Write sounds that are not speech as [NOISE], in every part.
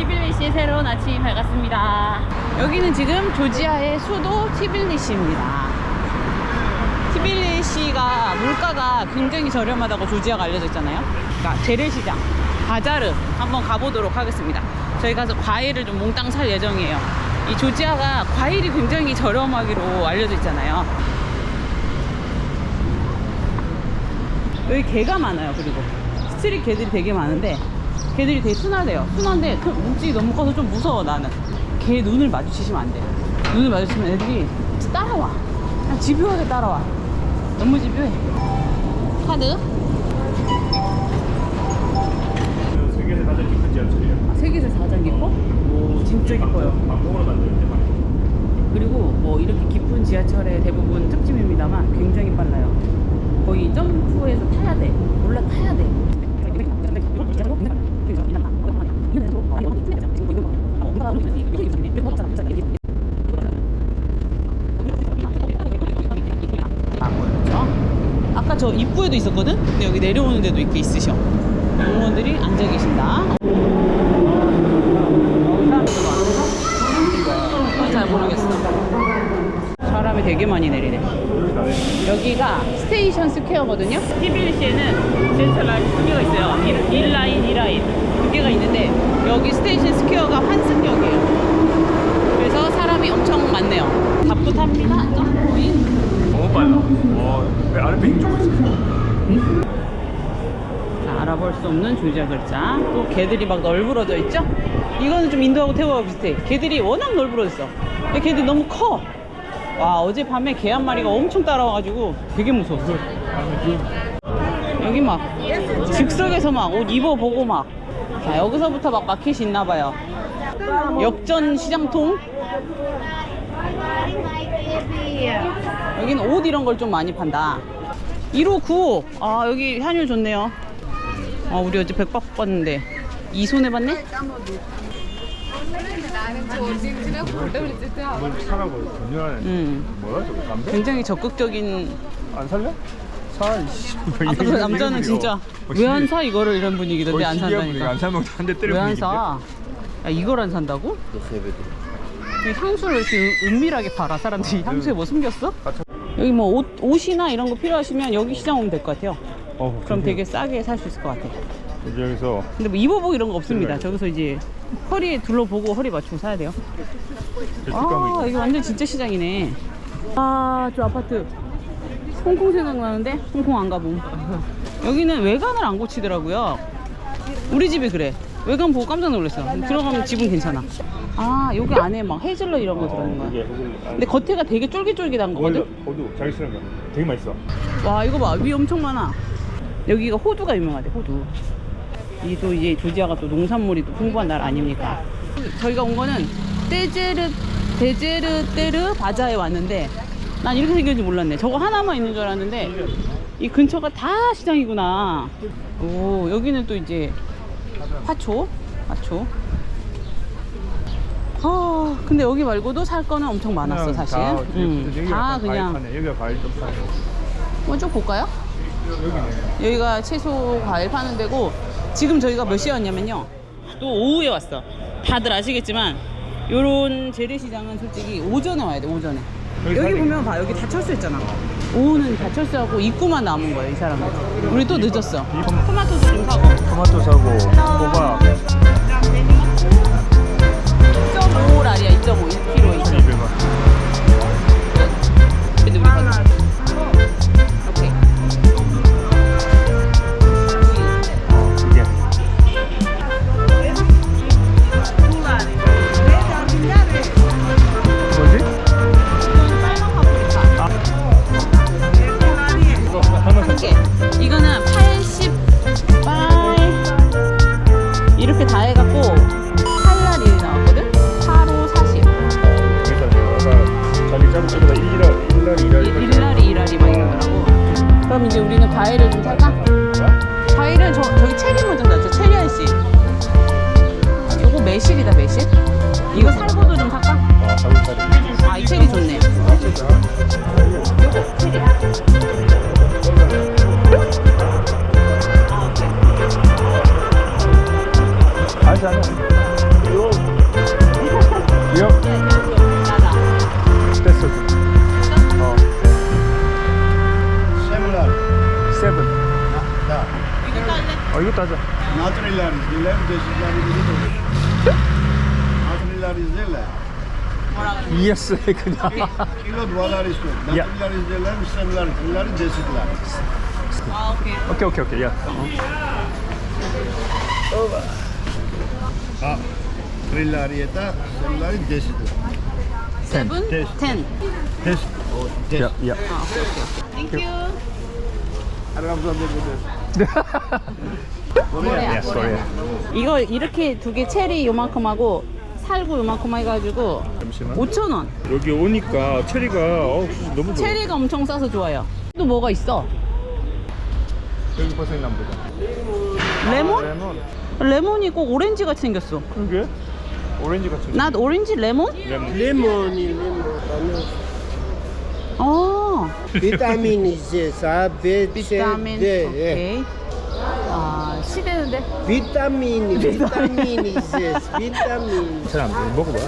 티빌리시의 새로운 아침이 밝았습니다. 여기는 지금 조지아의 수도 티빌리시입니다. 티빌리시가 물가가 굉장히 저렴하다고 조지아가 알려져 있잖아요. 그러니까 재래시장, 바자르 한번 가보도록 하겠습니다. 저희 가서 과일을 좀 몽땅 살 예정이에요. 이 조지아가 과일이 굉장히 저렴하기로 알려져 있잖아요. 여기 개가 많아요. 그리고 스트릿 개들이 되게 많은데 개들이 되게 순하대요. 순한데 그 몸집이 너무 커서 좀 무서워 나는. 개 눈을 마주치시면 안 돼. 눈을 마주치면 애들이 따라와. 그냥 집요하게 따라와. 너무 집요해. 카드? 세계에서 가장 깊은 지하철이에요. 세계에서 가장 깊어? 오 진짜 깊어요. 때 말이에요. 그리고 뭐 이렇게 깊은 지하철의 대부분 특징입니다만 굉장히 빨라요. 거의 점프해서 타야 돼. 올라타야 돼. 아? 아까 저 입구에도 있었거든? 근데 여기 내려오는 데도 이렇게 있으셔. 공무원들이 앉아 계신다. 어, 잘 모르겠어. 사람이 되게 많이 내리네. 여기가 스테이션 스퀘어거든요. 티빌리시에는 라인 두 개가 있어요. 1, 라인 2라인 두 개가 있는데 여기 스테이션 스퀘어가 환승역이에요. 그래서 사람이 엄청 많네요. 점프인. 너무 빨라. 와, 왜 아래 빙 쪼고 있어? 자, 알아볼 수 없는 조지아 글자. 또 개들이 막 널브러져 있죠? 이거는 좀 인도하고 태국하고 비슷해. 개들이 워낙 널브러져 있어. 근데 개들이 너무 커. 와, 어젯밤에 개 한 마리가 엄청 따라와가지고 되게 무서웠어. 여기 막 즉석에서 막 옷 입어보고 막. 자, 여기서부터 막 마켓이 있나 봐요. 역전 시장통. 여기는 옷 이런 걸 좀 많이 판다. 1호 9호. 아, 여기 환율 좋네요. 아, 우리 어제 백박 봤는데. 이 손해 봤네? 뭘 사라고 전혀 음. 뭐야 저거 담배? 굉장히 적극적인. 안 살래? 사 이씨. 아까 그 남자는 진짜 왜 안 사 이거를 이런 분위기던데 안안 산다니까. 사면 한대 때려. 왜 안 사? 야, 이걸 안 산다고? 이 향수를 이렇게 은- 은밀하게 팔아 사람들이 향수에 뭐 숨겼어? 여기 뭐 옷, 옷이나 이런 거 필요하시면 여기 시장 오면 될 것 같아요. 어, 그럼 되게 싸게 살 수 있을 것 같아요. 이제 여기서 근데 뭐 입어보고 이런 거 없습니다. 네. 저기서 이제 허리에 둘러보고 허리 맞추고 사야 돼요. 저 아, 이게 완전 진짜 시장이네. 아, 저 아파트. 홍콩 생각나는데 홍콩 안 가봄. 여기는 외관을 안 고치더라고요. 우리 집이 그래. 외관 보고 깜짝 놀랐어. 들어가면 집은 괜찮아. 아, 여기 안에 막 헤이즐넛 이런 거 들어있는 거야. 이게 근데 겉에가 되게 쫄깃쫄깃한 거거든? 호두 자기 쓰는 거 되게 맛있어. 와, 이거 봐. 위 엄청 많아. 여기가 호두가 유명하대, 호두. 이 또 이제 조지아가 또 농산물이 또 풍부한 나라 아닙니까? 저희가 온 거는 떼제르, 데제르테르 바자에 왔는데 난 이렇게 생겼는지 몰랐네. 저거 하나만 있는 줄 알았는데 이 근처가 다 시장이구나. 오, 여기는 또 이제 화초, 화초. 아, 근데 여기 말고도 살 거는 엄청 많았어, 사실. 다, 음, 다 그냥. 여기가 과일 좀 파네. 한번 쭉 볼까요? 여기네. 여기가 채소 과일 파는 데고 지금 저희가 몇 시에 왔냐면요 또 오후에 왔어 다들 아시겠지만 요런 재래시장은 솔직히 오전에 와야 돼 오전에 여기 여기 보면 봐 여기 다 철수했잖아. 오후는 다 철수하고 입구만 남은 거예요 이 사람들 우리 또 늦었어. 토마토도 좀 사고. 토마토 사고 그럼 이제 우리는 과일을 좀 살까? 과일은 저, 저기 체리 먼저 사자 체리 한씨 요거 매실이다 매실 이거 살구도 좀 살까? 아 이 체리 좋네 알잖아. Ziller. 뭐라 그래? 이해스 그냥. Kilo dollar is good. Yeah. Natural is ziller, similar. Ziller is desi ziller. 아, 오케이. 오케이 오케이 오케이. 야. Ah. Trillar yeta, similar is desi ziller. 세븐? 됐어. 텐. Desi. Oh, desi. 야 야. 아, 오 [LAUGHS] Korea. 예스 코리아. 이거 이렇게 두 개 체리 요만큼 하고 살구 요만큼 해가지고 잠시만. 5,000원. 여기 오니까 체리가 어, 너무 좋아. 체리가 엄청 싸서 좋아요. 또 뭐가 있어? 여기 벌써 있나 보다. 레몬? 레몬. 레몬이 꼭 오렌지 같이 생겼어. 그게? 오렌지 같은. 나 오렌지 레몬? 레몬. Lemon, lemon. 어. Vitamin is this, ah, B, C, 비타민. D. eh. 오케이. 아, 시대는데. Vitamin, vitamin is this, vitamin. 잘안 돼. 먹어봐.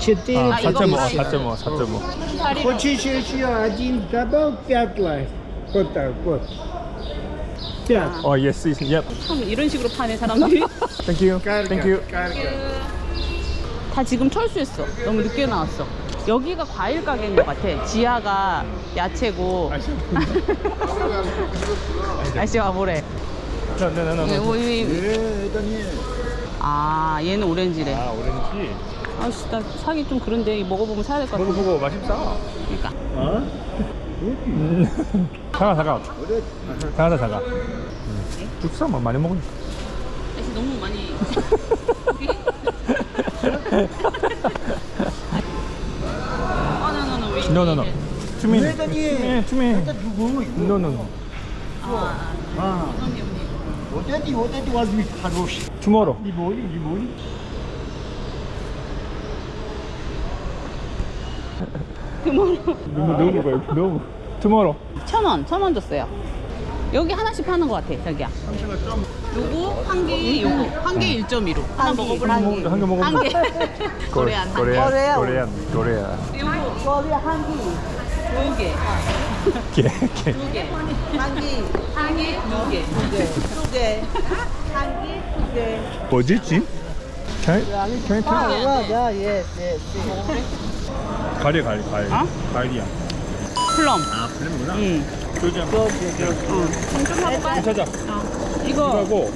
Четыре. А, 아, 이거 4.5, 뭐야, 4.5, 4.5. Хочешь еще один добавь пять лайк? Вот так вот. Пять. 어, 예스, 예스, 예. 참 이런 식으로 파네 사람들이. 땡큐. Карга, 땡큐. карга. 다 지금 철수했어. 너무 늦게 나왔어. 여기가 과일 가게인 것 같아. 지하가 야채고. [LAUGHS] 아저씨 와 뭐래? 네, 네, 네, 뭐, 예, 뭐, 이- 아 얘는 오렌지래. 아 오렌지 아, 진짜 사기 좀 그런데 먹어보면 사야 될것 같아. 먹어보고 맛있다 그러니까. 어? 잠깐 잠깐 잠깐 잠깐 음. 죽사 뭐 많이 먹으니까 아저씨 너무 많이. [LAUGHS] [LAUGHS] No, no, no. To me. Это не- To me. Это другой. No, no, no. А, вот эти, вот эти возьми хорошие. Tomorrow. Лимони, лимони. 너무, 너무 먹어요. 너무. Tomorrow. 천 원, 천 원 줬어요. 여기 하나씩 파는 것 같아, 저기야. 요거 한 개, 요거. 한개 1.15 하나 먹어보라 한 개. 먹으면 한개. 코레안 한개 요거 코레아. 코레아 코레아 거기 한기 걔걔 두개두개한개두개. 한기 두개. 한기 두개. 뭐지 지? Can I, can 야, 예, 예, 예. 가리 가리 가리 어? 가리야. 플럼. 아 플랜이구나. 응. 조지안. 좀 사볼까? 찾아. 어. 이거 이거하고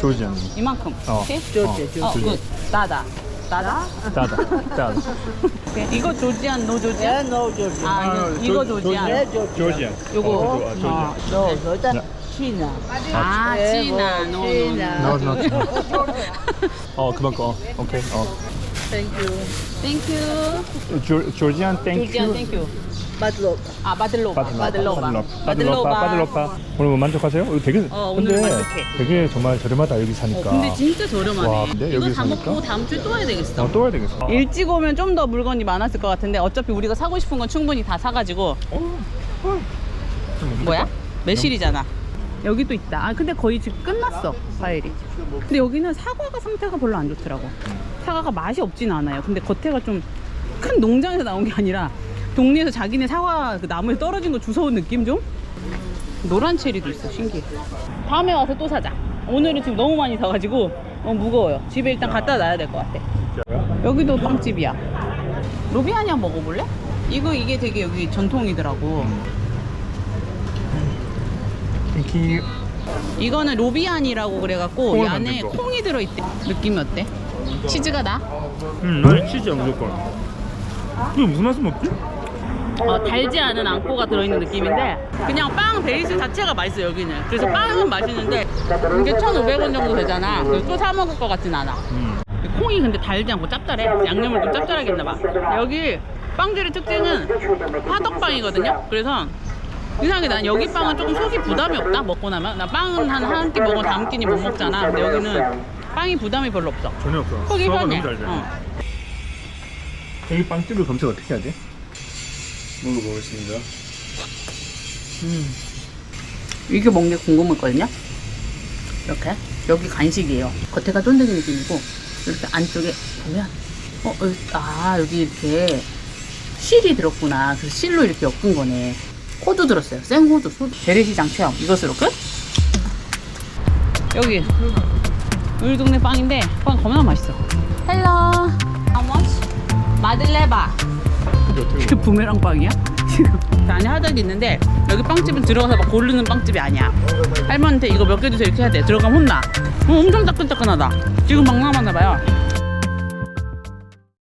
조지안. 이만큼. 어. 오케이? 좋지, 어. 굿. 나다? 따다. 따다. 오케이. 이거 조지안, 노 예, 조지안? no, 좋지. 아, 이거, 이거 조지안. 조지안. 요거. 어, 아, 조지안. 어. No, 네. 치나. 아, 예, 치나, 뭐, 노, 노. 노. No, no. 어, 그만 꺼. 오케이. 어. 땡큐. 땡큐. 조, 조지안 땡큐. 조지안, 땡큐. 맛로. 아, 마들로바. 바들로바. 마들로바. 바들로바. 바들로바. 오늘 뭐 만족하세요? 이거 되게 어, 오늘 근데 만족해. 되게 정말 저렴하다 여기 사니까. 어, 근데 진짜 저렴하네. 와, 근데 이거 여기 다 사니까? 먹고 다음 주에 또 와야 되겠어. 어, 또 와야 되겠어. 일찍 오면 좀 더 물건이 많았을 것 같은데 어차피 우리가 사고 싶은 건 충분히 다 사가지고 어, 어. 좀 뭐야? 매실이잖아. 여기 또 있다. 아 근데 거의 지금 끝났어 과일이. 근데 여기는 사과가 상태가 별로 안 좋더라고. 사과가 맛이 없진 않아요. 근데 겉에가 좀 큰 농장에서 나온 게 아니라 동네에서 자기네 사과 그 나무에 떨어진 거 주워온 느낌 좀? 노란 체리도 있어 신기해. 다음에 와서 또 사자. 오늘은 지금 너무 많이 사가지고 어, 무거워요. 집에 일단 갖다 놔야 될 것 같아. 여기도 빵집이야. 로비아냐 먹어볼래? 이거 이게 되게 여기 전통이더라고. 땡큐. 이거는 로비안이라고 그래갖고 이 안에 거. 콩이 들어있대. 느낌이 어때? 치즈가 나? 응, 나는 치즈야 무조건. 이거 무슨 맛을 먹지? 어, 달지 않은 앙꼬가 들어있는 느낌인데 그냥 빵 베이스 자체가 맛있어 여기는. 그래서 빵은 맛있는데 이게 1,500원 정도 되잖아. 그래서 또 사 먹을 것 같진 않아. 음. 콩이 근데 달지 않고 짭짤해. 양념을 좀 짭짤하게 했나 봐. 여기 빵들의 특징은 화덕빵이거든요. 그래서 이상하게 난 여기 빵은 조금 속이 부담이 없다 먹고 나면 나 빵은 한 한 끼 먹으면 다음 끼니 못 먹잖아 근데 여기는 빵이 부담이 별로 없어 전혀 없어. 속이 편해 돼. 어. 여기 빵집을 검색 어떻게 하지? 먹어보겠습니다. 이게 뭔게 궁금했거든요 이렇게 여기 간식이에요 겉에가 쫀득이 느낌이고 이렇게 안쪽에 보면 어, 여기, 아 여기 이렇게 실이 들었구나. 그래서 실로 이렇게 엮은 거네. 호두 들었어요. 생호두. 재래시장 체험. 이것으로 끝? 여기 우리 동네 빵인데 빵 겁나 맛있어. 헬로. How much? 마들레바. 그 [LAUGHS] 부메랑 빵이야? 지금 [LAUGHS] 그 안에 하단이 있는데 여기 빵집은 들어가서 막 고르는 빵집이 아니야. 할머니한테 이거 몇 개 주세요 이렇게 해야 돼. 들어가면 혼나. 어, 엄청 따끈따끈하다. 지금 막 남았나 봐요.